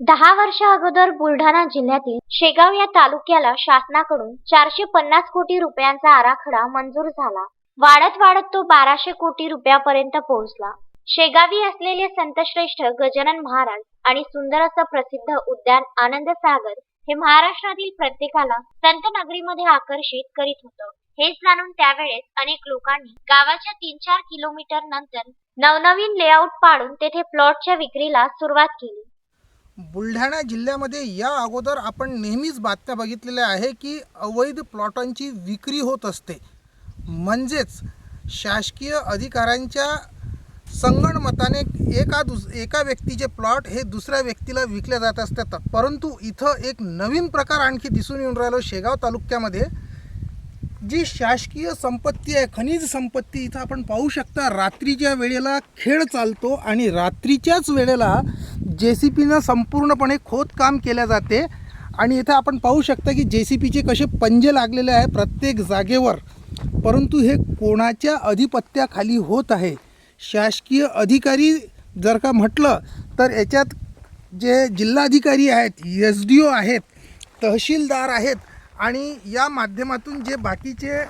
दहा वर्ष अगोदर बुलढाणा जिल्ह्यातील शेगाव या तालुक्याला शासनाकडून चारशे पन्नास कोटी रुपयांचा आराखडा मंजूर झाला. वाढत वाढत तो बाराशे कोटी रुपयापर्यंत पोहोचला. शेगावी असलेले संतश्रेष्ठ गजानन महाराज आणि सुंदर असं प्रसिद्ध उद्यान आनंद सागर हे महाराष्ट्रातील प्रत्येकाला संत नगरीमध्ये आकर्षित करीत होतं. हेच जाणून त्यावेळेस अनेक लोकांनी गावाच्या तीन चार किलोमीटर नंतर नवनवीन लेआउट पाडून तेथे प्लॉटच्या विक्रीला सुरुवात केली. बुलढाणा जिल्ह्यामध्ये या अगोदर आपण नेहमीच बातम्या बघितलेल्या आहे की अवैध प्लॉटांची विक्री होत असते. म्हणजेच शासकीय अधिकाऱ्यांच्या संगणमताने एका दुस एका व्यक्तीचे प्लॉट हे दुसऱ्या व्यक्तीला विकले जात असतात. परंतु इथं एक नवीन प्रकार आणखी दिसून येऊन राहिलो शेगाव तालुक्यामध्ये जी शासकीय संपत्ती आहे खनिज संपत्ती इथं आपण पाहू शकता रात्रीच्या वेळेला खेळ चालतो आणि रात्रीच्याच वेळेला जे सी पीनं संपूर्णपणे खोदकाम केल्या जाते. आणि इथं आपण पाहू शकता की जे सी पीचे कसे पंजे लागलेले आहे प्रत्येक जागेवर. परंतु हे कोणाच्या अधिपत्याखाली होत आहे? शासकीय अधिकारी जर का म्हटलं तर याच्यात जे जिल्हाधिकारी आहेत एस डी ओ आहेत तहसीलदार आहेत आणि या माध्यमातून जे बाकीचे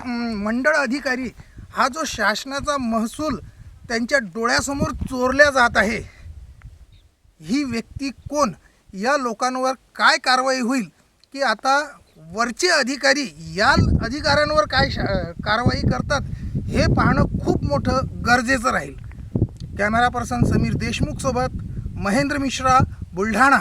मंडळ अधिकारी हा जो शासनाचा महसूल त्यांच्या डोळ्यासमोर चोरल्या जात आहे. ही व्यक्ती कोण? या लोकांवर काय कारवाई होईल? की आता वरचे अधिकारी या अधिकाऱ्यांवर काय कारवाई करतात हे पाहणं खूप मोठं गरजेचं राहील. कॅमेरा पर्सन समीर देशमुखसोबत महेंद्र मिश्रा बुलढाणा.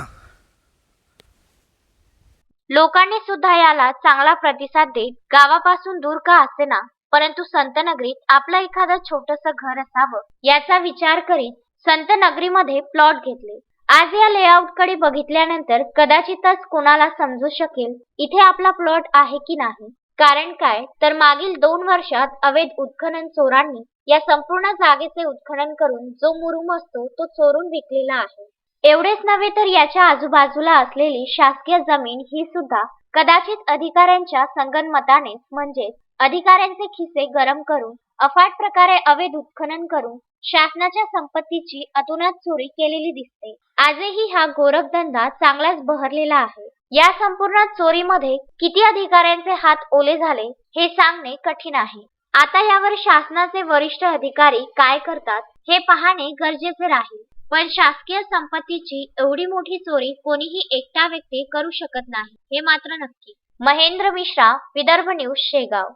लोकांनी सुद्धा याला चांगला प्रतिसाद देत गावापासून दूर का असेना परंतु संतनगरीत आपलं एखादं छोटस घर असावं याचा विचार करीत संत नगरीमध्ये प्लॉट घेतले. आज या लेआउटकडे बघितल्यानंतर कदाचितच कोणाला समजू शकेल इथे आपला प्लॉट आहे की नाही. कारण काय? तर मागील दोन वर्षात अवैध उत्खनन चोरांनी या संपूर्ण जागेचे उत्खनन करून जो मुरुम असतो तो चोरून विकलेला आहे. एवढेच नव्हे तर याच्या आजूबाजूला असलेली शासकीय जमीन ही सुद्धा कदाचित अधिकाऱ्यांच्या संगनमतानेच म्हणजेच अधिकाऱ्यांचे खिसे गरम करून अफाट प्रकारे अवैध उत्खनन करून शासनाच्या संपत्तीची अतोनात चोरी केलेली दिसते. आजही हा गोरखधंदा चांगलाच बहरलेला आहे. या संपूर्ण चोरीमध्ये किती अधिकाऱ्यांचे हात ओले झाले हे सांगणे कठीण आहे. आता यावर शासनाचे वरिष्ठ अधिकारी काय करतात हे पाहणे गरजेचे राहील. पण शासकीय संपत्तीची एवढी मोठी चोरी कोणीही एकटा व्यक्ती करू शकत नाही हे मात्र नक्की. महेंद्र मिश्रा विदर्भ न्यूज शेगाव.